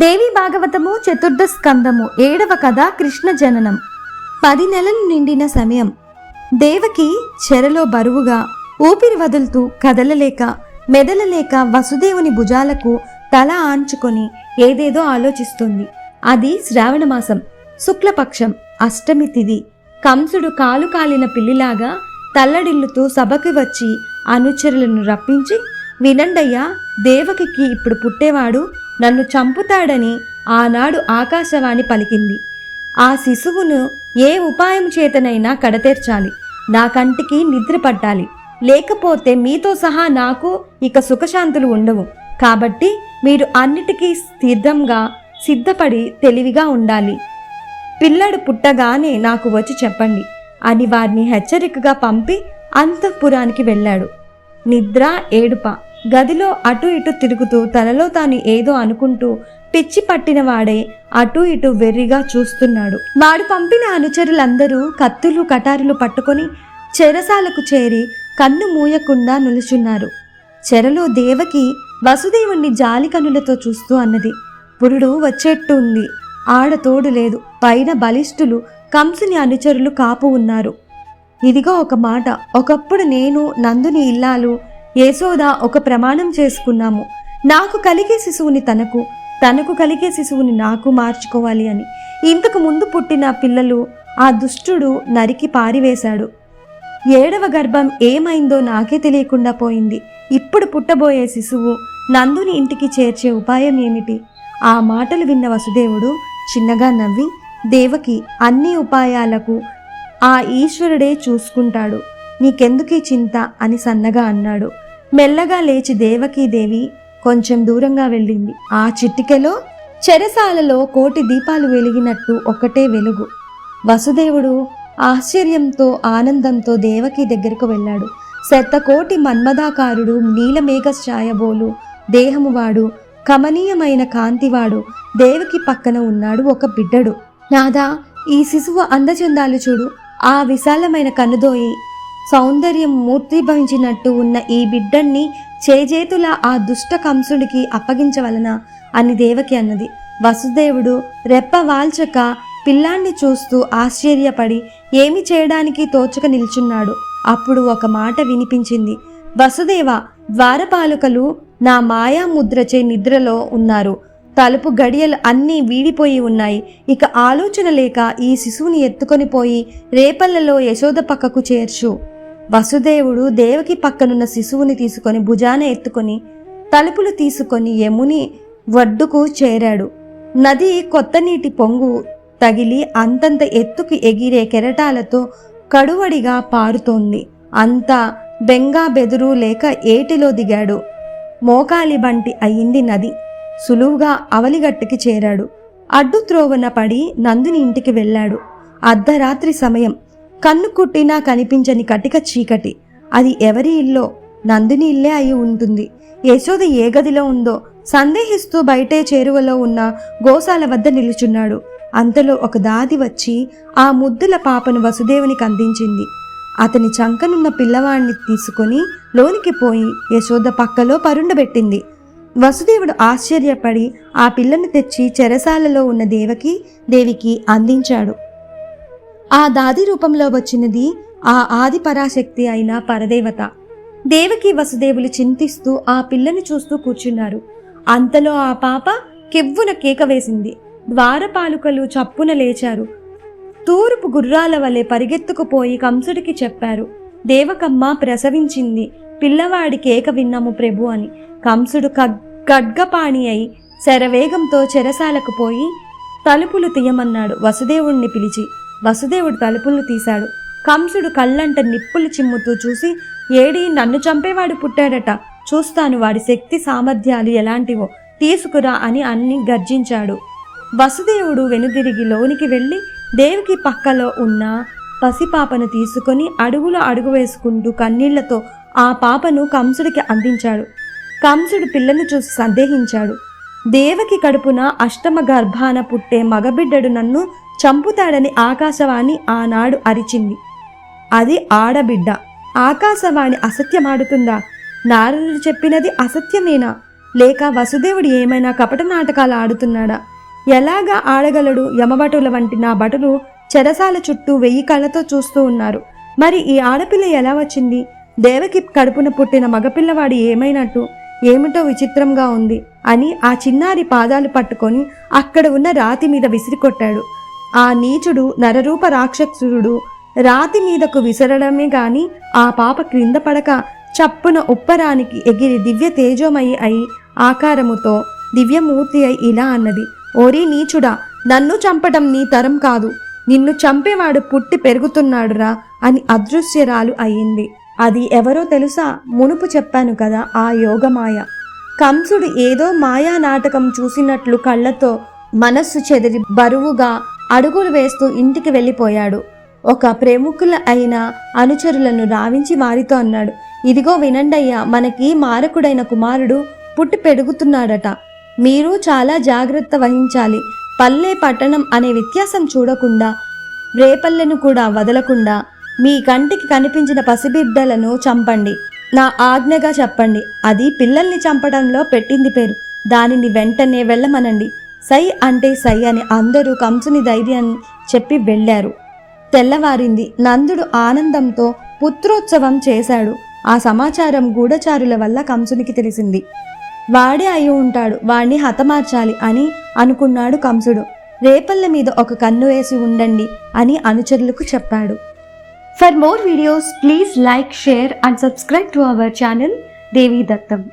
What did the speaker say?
దేవి భాగవతము చతుర్థ స్కందము ఏడవ కథ కృష్ణ జననం. పది నెలలు నిండిన సమయం. దేవకి చెరలో బరువుగా ఊపిరి వదులుతూ కదలలేక మెదలలేక వసుదేవుని భుజాలకు తల ఆంచుకొని ఏదేదో ఆలోచిస్తుంది. అది శ్రావణమాసం శుక్లపక్షం అష్టమి తిది. కంసుడు కాలు కాలిన పిల్లిలాగా తల్లడిల్లుతూ సభకి వచ్చి అనుచరులను రప్పించి వినండయ్యా దేవకికి ఇప్పుడు పుట్టేవాడు నన్ను చంపుతాడని ఆనాడు ఆకాశవాణి పలికింది. ఆ శిశువును ఏ ఉపాయం చేతనైనా కడతేర్చాలి. నా కంటికి నిద్ర పట్టాలి. లేకపోతే మీతో సహా నాకు ఇక సుఖశాంతులు ఉండవు. కాబట్టి మీరు అన్నిటికీ స్థిరంగా సిద్ధపడి తెలివిగా ఉండాలి. పిల్లడు పుట్టగానే నాకు వచ్చి చెప్పండి. అని వారిని హెచ్చరికగా పంపి అంతఃపురానికి వెళ్ళాడు. నిద్ర ఏడుప. గదిలో అటు ఇటు తిరుగుతూ తనలో తాను ఏదో అనుకుంటూ పిచ్చి పట్టిన వాడే అటు ఇటు వెర్రిగా చూస్తున్నాడు. వాడు పంపిన అనుచరులందరూ కత్తులు కటారులు పట్టుకొని చెరసాలకు చేరి కన్ను మూయకుండా నిలుచున్నారు. చెరలో దేవకి వసుదేవుణ్ణి జాలి కనులతో చూస్తూ అన్నది. పురుడు వచ్చేట్టు ఉంది. ఆడ తోడు లేదు. పైన బలిష్ఠులు కంసుని అనుచరులు కాపు ఉన్నారు. ఇదిగో ఒక మాట. ఒకప్పుడు నేను నందుని ఇల్లాలు యశోద ఒక ప్రమాణం చేసుకున్నాము. నాకు కలిగే శిశువుని తనకు తనకు కలిగే శిశువుని నాకు మార్చుకోవాలి అని. ఇంతకు ముందు పుట్టిన పిల్లలు ఆ దుష్టుడు నరికి పారివేశాడు. ఏడవ గర్భం ఏమైందో నాకే తెలియకుండా పోయింది. ఇప్పుడు పుట్టబోయే శిశువు నందుని ఇంటికి చేర్చే ఉపాయం ఏమిటి? ఆ మాటలు విన్న వసుదేవుడు చిన్నగా నవ్వి దేవకి అన్ని ఉపాయాలకు ఆ ఈశ్వరుడే చూసుకుంటాడు. నీకెందుకీ చింత? అని సన్నగా అన్నాడు. మెల్లగా లేచి దేవకీ దేవి కొంచెం దూరంగా వెళ్ళింది. ఆ చిట్టికెలో చెరసాలలో కోటి దీపాలు వెలిగినట్టు ఒకటే వెలుగు. వసుదేవుడు ఆశ్చర్యంతో ఆనందంతో దేవకి దగ్గరకు వెళ్ళాడు. శతకోటి మన్మదాకారుడు నీలమేఘ ఛాయబోలు దేహమువాడు కమనీయమైన కాంతివాడు దేవకి పక్కన ఉన్నాడు ఒక బిడ్డడు. నాదా ఈ శిశువు అందచందాలు చూడు. ఆ విశాలమైన కన్నుదోయి సౌందర్యం మూర్తిభవించినట్టు ఉన్న ఈ బిడ్డన్ని చేజేతుల ఆ దుష్ట కంసుడికి అప్పగించవలన అని దేవకి అన్నది. వసుదేవుడు రెప్ప వాల్చక పిల్లాన్ని చూస్తూ ఆశ్చర్యపడి ఏమి చేయడానికి తోచక నిల్చున్నాడు. అప్పుడు ఒక మాట వినిపించింది. వసుదేవ ద్వారపాలకులు నా మాయాముద్రచే నిద్రలో ఉన్నారు. తలుపు గడియలు అన్నీ వీడిపోయి ఉన్నాయి. ఇక ఆలోచన లేక ఈ శిశువుని ఎత్తుకొని పోయి రేపల్లలో యశోద పక్కకు చేర్చు. వసుదేవుడు దేవకి పక్కనున్న శిశువుని తీసుకొని భుజాన ఎత్తుకొని తలుపులు తీసుకొని యముని వడ్డుకు చేరాడు. నది కొత్త నీటి పొంగు తగిలి అంతంత ఎత్తుకు ఎగిరే కెరటాలతో కడువడిగా పారుతోంది. అంతా బెంగా బెదురు లేక ఏటిలో దిగాడు. మోకాలి బంటి అయింది నది. సులువుగా అవలిగట్టుకి చేరాడు. అడ్డు త్రోవన పడి నందుని ఇంటికి వెళ్ళాడు. అర్ధరాత్రి సమయం. కన్ను కుట్టినా కనిపించని కటిక చీకటి. అది ఎవరి ఇల్లో? నందిని ఇల్లే అయి ఉంటుంది. యశోద ఏ గదిలో ఉందో సందేహిస్తూ బయటే చేరువలో ఉన్న గోశాల వద్ద నిలుచున్నాడు. అంతలో ఒక దాది వచ్చి ఆ ముద్దుల పాపను వసుదేవునికి అందించింది. అతని చంకనున్న పిల్లవాడిని తీసుకొని లోనికి పోయి యశోద పక్కలో పరుండబెట్టింది వసుదేవుడు ఆశ్చర్యపడి ఆ పిల్లను తెచ్చి చెరసాలలో ఉన్న దేవకి దేవికి అందించాడు. ఆ దాది రూపంలో వచ్చినది ఆ ఆది పరాశక్తి అయిన పరదేవత. దేవకి వసుదేవులు చింతిస్తూ ఆ పిల్లని చూస్తూ కూర్చున్నారు. అంతలో ఆ పాప కెవ్వున కేక వేసింది. ద్వారపాలుకలు చప్పున లేచారు. తూర్పు గుర్రాల వలె పరిగెత్తుకుపోయి కంసుడికి చెప్పారు. దేవకమ్మ ప్రసవించింది. పిల్లవాడి కేక విన్నాము ప్రభు అని. కంసుడు ఖడ్గపాణి అయి శరవేగంతో చెరసాలకు పోయి తలుపులు తీయమన్నాడు వసుదేవుణ్ణి పిలిచి. వసుదేవుడు తలుపులు తీశాడు. కంసుడు కళ్ళంట నిప్పులు చిమ్ముతూ చూసి ఏడి నన్ను చంపేవాడు పుట్టాడట. చూస్తాను వాడి శక్తి సామర్థ్యాలు ఎలాంటివో. తీసుకురా అని అన్ని గర్జించాడు. వసుదేవుడు వెనుదిరిగి లోనికి వెళ్ళి దేవికి పక్కలో ఉన్న పసిపాపను తీసుకొని అడుగులో అడుగు వేసుకుంటూ కన్నీళ్ళతో ఆ పాపను కంసుడికి అందించాడు. కంసుడు పిల్లను చూసి సందేహించాడు. దేవకి కడుపున అష్టమ గర్భాన పుట్టే మగబిడ్డడు నన్ను చంపుతాడని ఆకాశవాణి ఆనాడు అరిచింది. అది ఆడబిడ్డ. ఆకాశవాణి అసత్యమాడుతుందా? నారదుడు చెప్పినది అసత్యమేనా? లేక వసుదేవుడు ఏమైనా కపట నాటకాలు ఆడుతున్నాడా? ఎలాగా ఆడగలడు యమభటుల వంటి నా భటులు చెరసాల చుట్టూ వెయ్యి కళ్ళతో చూస్తూ ఉన్నారు. మరి ఈ ఆడపిల్ల ఎలా వచ్చింది? దేవకి కడుపున పుట్టిన మగపిల్లవాడు ఏమైనట్టు? ఏమిటో విచిత్రంగా ఉంది అని ఆ చిన్నారి పాదాలు పట్టుకొని అక్కడ ఉన్న రాతి మీద విసిరికొట్టాడు. ఆ నీచుడు నరరూప రాక్షసుడు రాతి మీదకు విసరడమే గాని ఆ పాప క్రింద పడక చప్పున ఉప్పరానికి ఎగిరి దివ్య తేజోమయి అయి ఆకారముతో దివ్యమూర్తి అయి ఇలా అన్నది ఓరి నీచుడా నన్ను చంపటం నీ తరం కాదు. నిన్ను చంపేవాడు పుట్టి పెరుగుతున్నాడురా అని అదృశ్యరాలు అయింది. అది ఎవరో తెలుసా? మునుపు చెప్పాను కదా ఆ యోగమాయ. కంసుడు ఏదో మాయా నాటకం చూసినట్లు కళ్ళతో మనస్సు చెదిరి బరువుగా అడుగులు వేస్తూ ఇంటికి వెళ్ళిపోయాడు. ఒక ప్రముఖుల అయిన అనుచరులను రావించి వారితో అన్నాడు ఇదిగో వినండయ్యా మనకి మారకుడైన కుమారుడు పుట్టి పెరుగుతున్నాడట. మీరు చాలా జాగ్రత్త వహించాలి. పల్లె పట్టణం అనే వ్యత్యాసం చూడకుండా రేపల్లెను కూడా వదలకుండా మీ కంటికి కనిపించిన పసిబిడ్డలను చంపండి. నా ఆజ్ఞగా చెప్పండి. అది పిల్లల్ని చంపడంలో పెట్టింది పేరు. దానిని వెంటనే వెళ్ళమనండి. సై అంటే సై అని అందరూ కంసుని ధైర్యాన్ని చెప్పి వెళ్ళారు. తెల్లవారింది నందుడు ఆనందంతో పుత్రోత్సవం చేశాడు. ఆ సమాచారం గూఢచారుల వల్ల కంసునికి తెలిసింది. వాడే అయి ఉంటాడు వాణ్ణి హతమార్చాలి అని అనుకున్నాడు కంసుడు. రేపల్ల మీద ఒక కన్ను వేసి ఉండండి అని అనుచరులకు చెప్పాడు. For more videos please like share and subscribe to our channel Devi Dattam